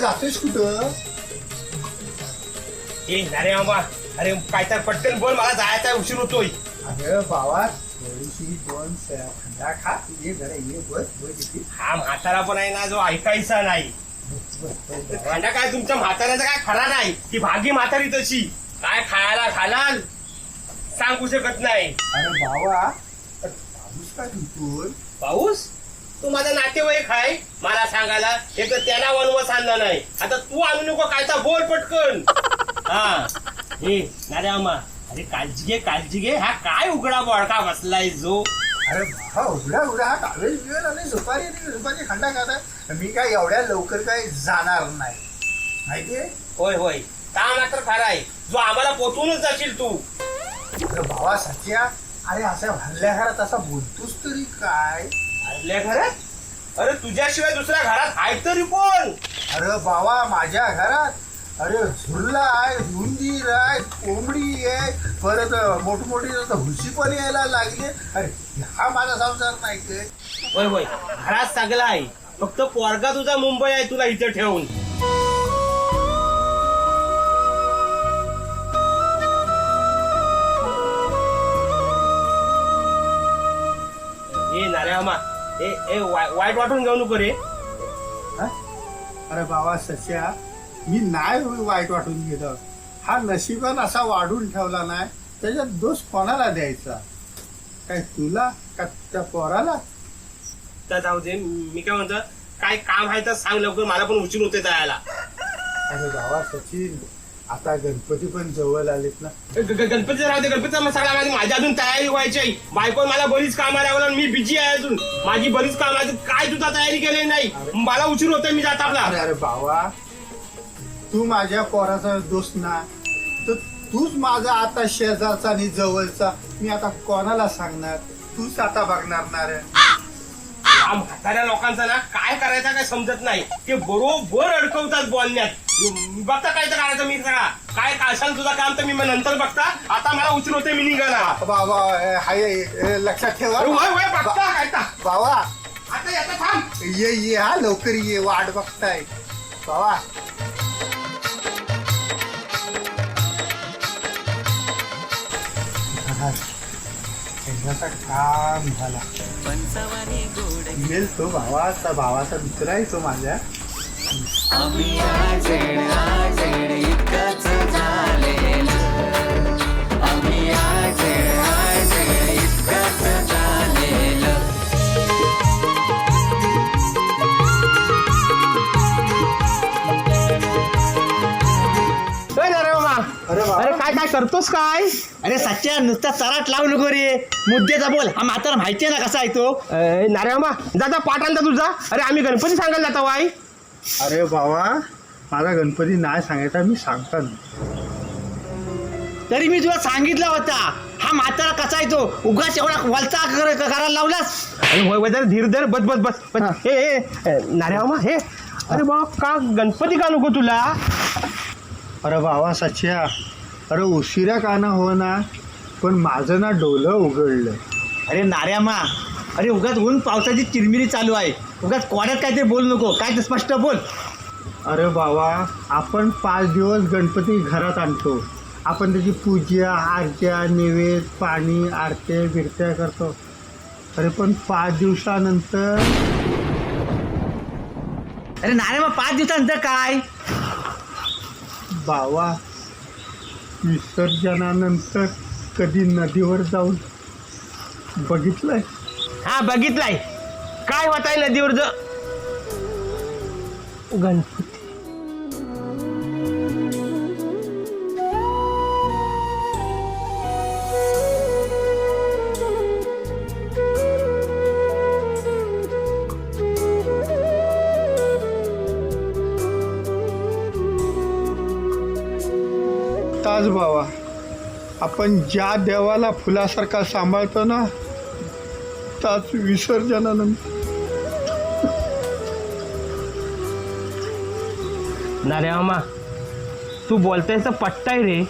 जातोयस कुठं? ए अरे बाबा अरे काय तर पटकन बोल मला जायचा उशीर होतोय. अरे बाबा थोडीशी दोन थंडा खा ये जरा ये बस बस इथे. हा म्हातारा पण आहे ना जो ऐकायचा नाही. भांडा काय तुमच्या म्हाताऱ्याचा काय खरा नाही. ती भागी म्हातारी तशी. काय खायला घालाल? सांगू शकत नाही. अरे बाबा अरे पाऊस काय तुमतोय पाऊस? तू माझा नातेवाईक आहे मला सांगायला एक तर त्याला वनवस आणला नाही. आता तू आणू नको काय तर बोल पटकन. हा. हे नारे अरे काळजी घे काळजी घे. हा काय उघडा बळका बसलाय जो. अरे बाबा उघडा उघडा. हा आणि सुपारी आणि सुपारी खंडा खाता मी काय एवढ्या लवकर काय जाणार नाही. माहितीये होय होय. का मात्र खरा आहे? जो आम्हाला पोचवूनच जाशील तू. अरे बाबा सच्या. अरे असा हल्ल्या घरात असा बोलतोस तरी काय? आपल्या घरात? अरे तुझ्याशिवाय दुसऱ्या घरात आहे तरी कोण? अरे बाबा माझ्या घरात? अरे झुरला आहे हुंदीर आहे कोंबडी आहे. परत मोठमोठी हुशी पण यायला लागली. अरे हा माझा संसार नाही काय होय होय. घरात सगळं आहे. फक्त पोरगा तुझा मुंबई आहे तुला इथं ठेवून. ए नारे अम्मा ए ए वाय- वाईट वाटून घेऊ नको रे. हा? अरे बाबा सच्या मी नाही वाईट वाटून घेतो हा नशिबान असा वाढून ठेवला नाही त्याच्यात दोष कोणाला द्यायचा? काय तुला? का त्या पोराला? तर जाऊ दे मी काय म्हणतो काय काम आहे तर सांग लवकर मला पण उशीर होते जायला अरे बाबा सचिन आता गणपती पण जवळ आलेत ना. गणपती राहू दे गणपतीचा मग सगळा माझी माझी अजून तयारी व्हायची बायको मला बरीच कामाला लावलं मी बिझी आहे अजून. माझी बरीच काम आहे काय तुझा तयारी केली नाही? मला उशीर होतोय मी जात अरे आपला. अरे बाबा तू माझ्या पोराचा दोष ना. तर तूच माझा आता शेजारचा आणि जवळचा. मी आता कोणाला सांगणार? तूच आता बघणार ना रे. या म्हाताऱ्या लोकांचं ना काय करायचं काय समजत नाही. ते बरोबर अडकवतात बोलण्यात. बघता काय तर करायचं मी सगळा काय असाल तुझं काम तर मी मग नंतर बघता. आता मला उशीर होते मी निघाला. बाबा हाय लक्षात ठेवा. अरे वय वय बघता काय तर. बाबा. आता याचा थांब. ये ये हा लवकर ये वाट बघताय. बाबा. काम झाला. पंचवानी गोड तो भावाचा भावाचा मित्र आहे तो माझ्या. आम्ही आजेड आजेड इतकंच झालेलं. आम्ही आजेड आजेड इतकंच झालेलं. ए, अरे मामा अरे बाबा. अरे काय काय करतोस काय? अरे सच्च्या नुसता चराट लावू नको रे. मुद्द्याचा बोल. हा म्हातारा माहितीये ना कसा आहे तो? ए, नारे मामा दादा पाठ आणता तुझा. अरे आम्ही गणपती सांगायला जातो वाई अरे बाबा माझा गणपती नाही सांगायचा मी सांगता नाही. तरी मी तुला सांगितला होता हा म्हातारा कसा आहे तो? उगाच एवढा वलचा कर- करायला लावलास? अरे होय होय, जरा धीर धर बस बस बस. बस हा. हे हे हे अरे बा का गणपती का नको तुला? अरे बाबा सच्या अरे उशिरा का ना हो ना पण माझं ना डोलं उघडलं. अरे नार्यामा अरे उगाच ऊन पावसाची चिरमिरी चालू आहे. उगाच कोड्यात काहीतरी बोल नको. काय ते स्पष्ट बोल. अरे बाबा आपण पाच दिवस गणपती घरात आणतो. आपण त्याची पूजा आरत्या नैवेद पाणी आरत्या बिरत्या करतो. अरे पण पाच दिवसानंतर अरे नार्यामा पाच दिवसानंतर काय? बाबा विसर्जनानंतर कधी नदीवर जाऊन बघितलंय? हा बघितलाय. काय होत आहे नदीवर ज? गणपती. ताज बाबा आपण ज्या देवाला फुलासारखा सांभाळतो ना त्याच विसर्जनानंतर नारे मामा तू बोलतायचा पट्टाय रे.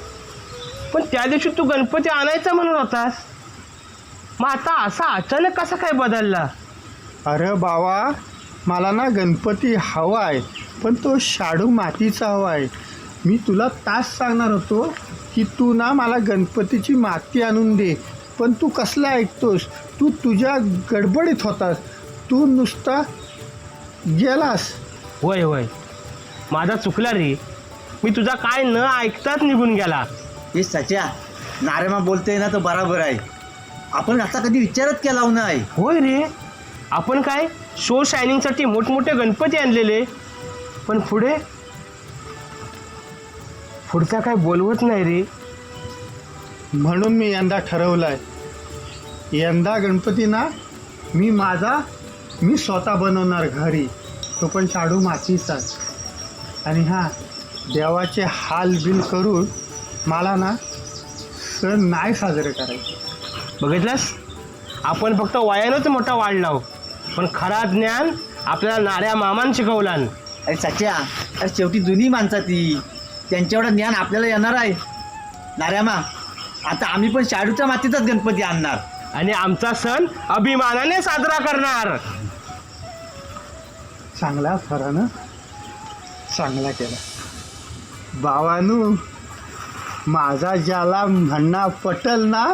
पण त्या दिवशी तू गणपती आणायचा म्हणत होतास. मग आता असा अचानक कसा काय बदलला? अरे बाबा मला ना गणपती हवा आहे पण तो शाडू मातीचा हवा आहे. मी तुला तास सांगणार होतो की तू ना मला गणपतीची माती आणून दे पण तू कसला ऐकतोस? तू तुझ्या गडबडीत होतास. तू नुसता गेलास. होय होय. माझा चुकला रे. मी तुझा काय न ऐकताच निघून गेला. हे सच्या नारेमा बोलतोय ना तो बराबर आहे. आपण आता कधी विचारच केला हो नाही. होय रे. आपण काय शो शायनिंगसाठी मोठमोठे गणपती आणलेले. पण पुढे पुढचा काय बोलवत नाही रे. म्हणून मी यंदा ठरवलं आहे यंदा गणपती ना मी माझा मी स्वतः बनवणार घरी. तो पण शाडू मातीचा आणि हां देवाचे हाल बिल करून मला ना सण नाही साजरे करायचे. बघितलंस? आपण फक्त वयानंच मोठा वाढलाव पण खरा ज्ञान आपल्याला नाऱ्या मामान शिकवला अरे सच्या अरे शेवटी जुनी माणसं ती. त्यांच्याकडं ज्ञान आपल्याला येणार आहे. नार्यामा आता आम्ही पण शाडूच्या मातीचाच गणपती आणणार. आणि आमचा सण अभिमानाने साजरा करणार. चांगला फरानं चांगला केला. बावानू माझा ज्याला म्हणणं पटल ना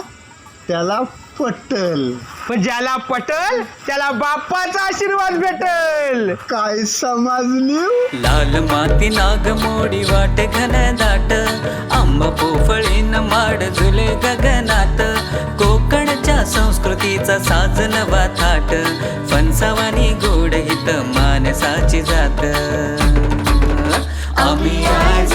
त्याला पटल. पण ज्याला पटल त्याला बाप्पाचा आशीर्वाद भेटल. काय समजली? लाल माती नाग मोडी वाट घन दाट आंब पोफळीन माड झुले गगनात कोकणच्या संस्कृतीचा साज नवा थाट फणसावानी गोड हित मानसाची जात. আমি আজ